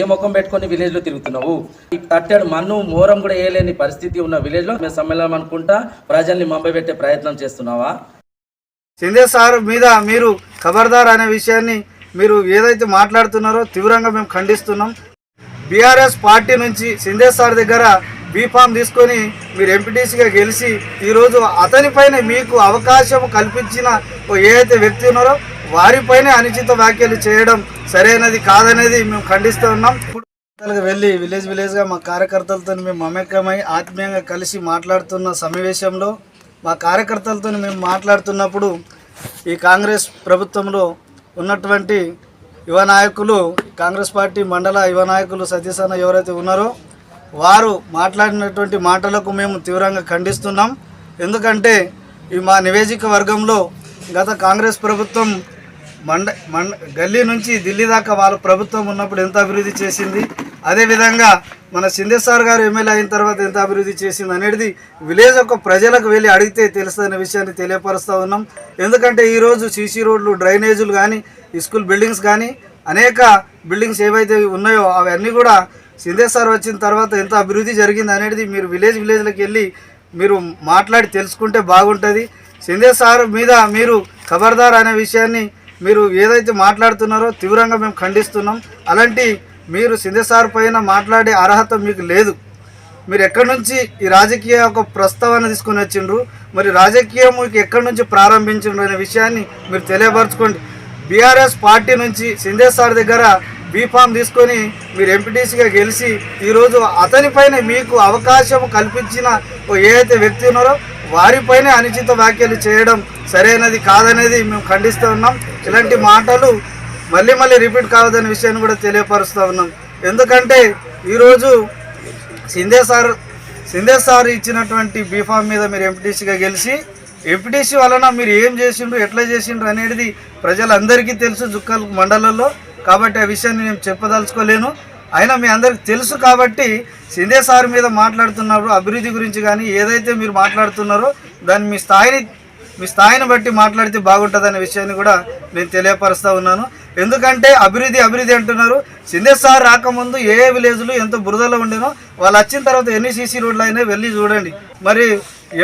ఏ ముఖం పెట్టుకొని విలేజ్లో తిరుగుతున్నావు? అట్టాడు మన్ను మోరం కూడా వేయలేని పరిస్థితి ఉన్న విలేజ్లో మేము సమ్మేళనం అనుకుంటా ప్రజల్ని పెట్టే ప్రయత్నం చేస్తున్నావా? సింధే సార్ మీద మీరు ఖబర్దార్ అనే విషయాన్ని మీరు ఏదైతే మాట్లాడుతున్నారో తీవ్రంగా మేము ఖండిస్తున్నాం. బీఆర్ఎస్ పార్టీ నుంచి సింధే సార్ దగ్గర బీఫామ్ తీసుకొని మీరు ఎంపీటీసీగా గెలిచి ఈరోజు అతనిపైన మీకు అవకాశం కల్పించిన ఓ ఏదైతే వ్యక్తి ఉన్నారో వారిపైనే అనుచిత వ్యాఖ్యలు చేయడం సరైనది కాదనేది మేము ఖండిస్తూ ఉన్నాం. వెళ్ళి విలేజ్ విలేజ్గా మా కార్యకర్తలతో మేము మమేకమై ఆత్మీయంగా కలిసి మాట్లాడుతున్న సమావేశంలో మా కార్యకర్తలతో మేము మాట్లాడుతున్నప్పుడు ఈ కాంగ్రెస్ ప్రభుత్వంలో ఉన్నటువంటి యువ నాయకులు కాంగ్రెస్ పార్టీ మండల యువ నాయకులు సతీసన్న ఎవరైతే ఉన్నారో వారు మాట్లాడినటువంటి మాటలకు మేము తీవ్రంగా ఖండిస్తున్నాం. ఎందుకంటే ఈ మా నివేదిక వర్గంలో గత కాంగ్రెస్ ప్రభుత్వం మండ మండ గల్లీ నుంచి ఢిల్లీ దాకా వాళ్ళ ప్రభుత్వం ఉన్నప్పుడు ఎంత అభివృద్ధి చేసింది? అదేవిధంగా మన సింధే సార్ గారు ఎమ్మెల్యే అయిన తర్వాత ఎంత అభివృద్ధి చేసింది అనేది విలేజ్ యొక్క ప్రజలకు వెళ్ళి అడిగితే తెలుస్తుందనే విషయాన్ని తెలియపరుస్తూ ఉన్నాం. ఎందుకంటే ఈరోజు సీసీ రోడ్లు డ్రైనేజీలు కానీ స్కూల్ బిల్డింగ్స్ కానీ అనేక బిల్డింగ్స్ ఏవైతే ఉన్నాయో అవన్నీ కూడా సింధే సార్ వచ్చిన తర్వాత ఎంత అభివృద్ధి జరిగింది అనేది మీరు విలేజ్ విలేజ్లకు వెళ్ళి మీరు మాట్లాడి తెలుసుకుంటే బాగుంటుంది. సింధే సార్ మీద మీరు ఖబర్దార్ అనే విషయాన్ని మీరు ఏదైతే మాట్లాడుతున్నారో తీవ్రంగా మేము ఖండిస్తున్నాం. అలాంటి మీరు సింధసార్ పైన మాట్లాడే అర్హత మీకు లేదు. మీరు ఎక్కడి నుంచి ఈ రాజకీయ ఒక ప్రస్తావన తీసుకుని వచ్చిండ్రు? మరి రాజకీయం మీకు ఎక్కడి నుంచి ప్రారంభించిండ్రు అనే విషయాన్ని మీరు తెలియపరచుకోండి. బీఆర్ఎస్ పార్టీ నుంచి సింధేసార్ దగ్గర బీఫామ్ తీసుకొని మీరు ఎంపీటీసీగా గెలిచి ఈరోజు అతనిపైన మీకు అవకాశం కల్పించిన ఓ ఏదైతే వ్యక్తి ఉన్నారో వారిపైనే అనుచిత వ్యాఖ్యలు చేయడం సరైనది కాదనేది మేము ఖండిస్తూ ఉన్నాం. ఇలాంటి మాటలు మళ్ళీ మళ్ళీ రిపీట్ కావద్దనే విషయాన్ని కూడా తెలియపరుస్తూ ఉన్నాం. ఎందుకంటే ఈరోజు సింధే సార్ సింధే సార్ ఇచ్చినటువంటి బీఫామ్ మీద మీరు ఎంపీటీసీగా గెలిచి ఎంపీటీసీ వలన మీరు ఏం చేసిండ్రు ఎట్లా చేసిండ్రు అనేది ప్రజలందరికీ తెలుసు జుక్కల్ మండలంలో. కాబట్టి ఆ విషయాన్ని నేను చెప్పదలుచుకోలేను. అయినా మీ అందరికి తెలుసు కాబట్టి సింధే సార్ మీద మాట్లాడుతున్నారు అభివృద్ధి గురించి కానీ ఏదైతే మీరు మాట్లాడుతున్నారో దాన్ని మీ స్థాయిని మీ స్థాయిని బట్టి మాట్లాడితే బాగుంటుందనే విషయాన్ని కూడా నేను తెలియపరుస్తూ ఉన్నాను. ఎందుకంటే అభివృద్ధి అభివృద్ధి అంటున్నారు. సింధే సార్ రాకముందు ఏ ఏ విలేజ్లు ఎంత బురదలో ఉండేనో వాళ్ళు వచ్చిన తర్వాత ఎన్ని సీసీ రోడ్లు అయినా వెళ్ళి చూడండి. మరి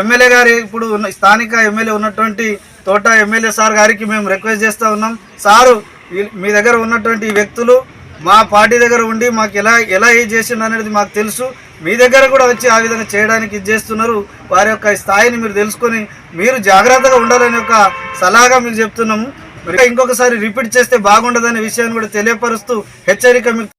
ఎమ్మెల్యే గారు ఇప్పుడు ఉన్న స్థానిక ఎమ్మెల్యే ఉన్నటువంటి తోట ఎమ్మెల్యే సార్ గారికి మేము రిక్వెస్ట్ చేస్తూ ఉన్నాం. సారు మీ దగ్గర ఉన్నటువంటి వ్యక్తులు మా పార్టీ దగ్గర ఉండి మాకు ఎలా ఎలా ఏ చేసిండు అనేది మాకు తెలుసు. మీ దగ్గర కూడా వచ్చి ఆ విధంగా చేయడానికి ఇది చేస్తున్నారు. వారి యొక్క స్థాయిని మీరు తెలుసుకొని మీరు జాగ్రత్తగా ఉండాలని ఒక సలహాగా మీకు చెప్తున్నాము. మరి ఇంకొకసారి రిపీట్ చేస్తే బాగుండదనే విషయాన్ని కూడా తెలియపరుస్తూ హెచ్చరిక మీకు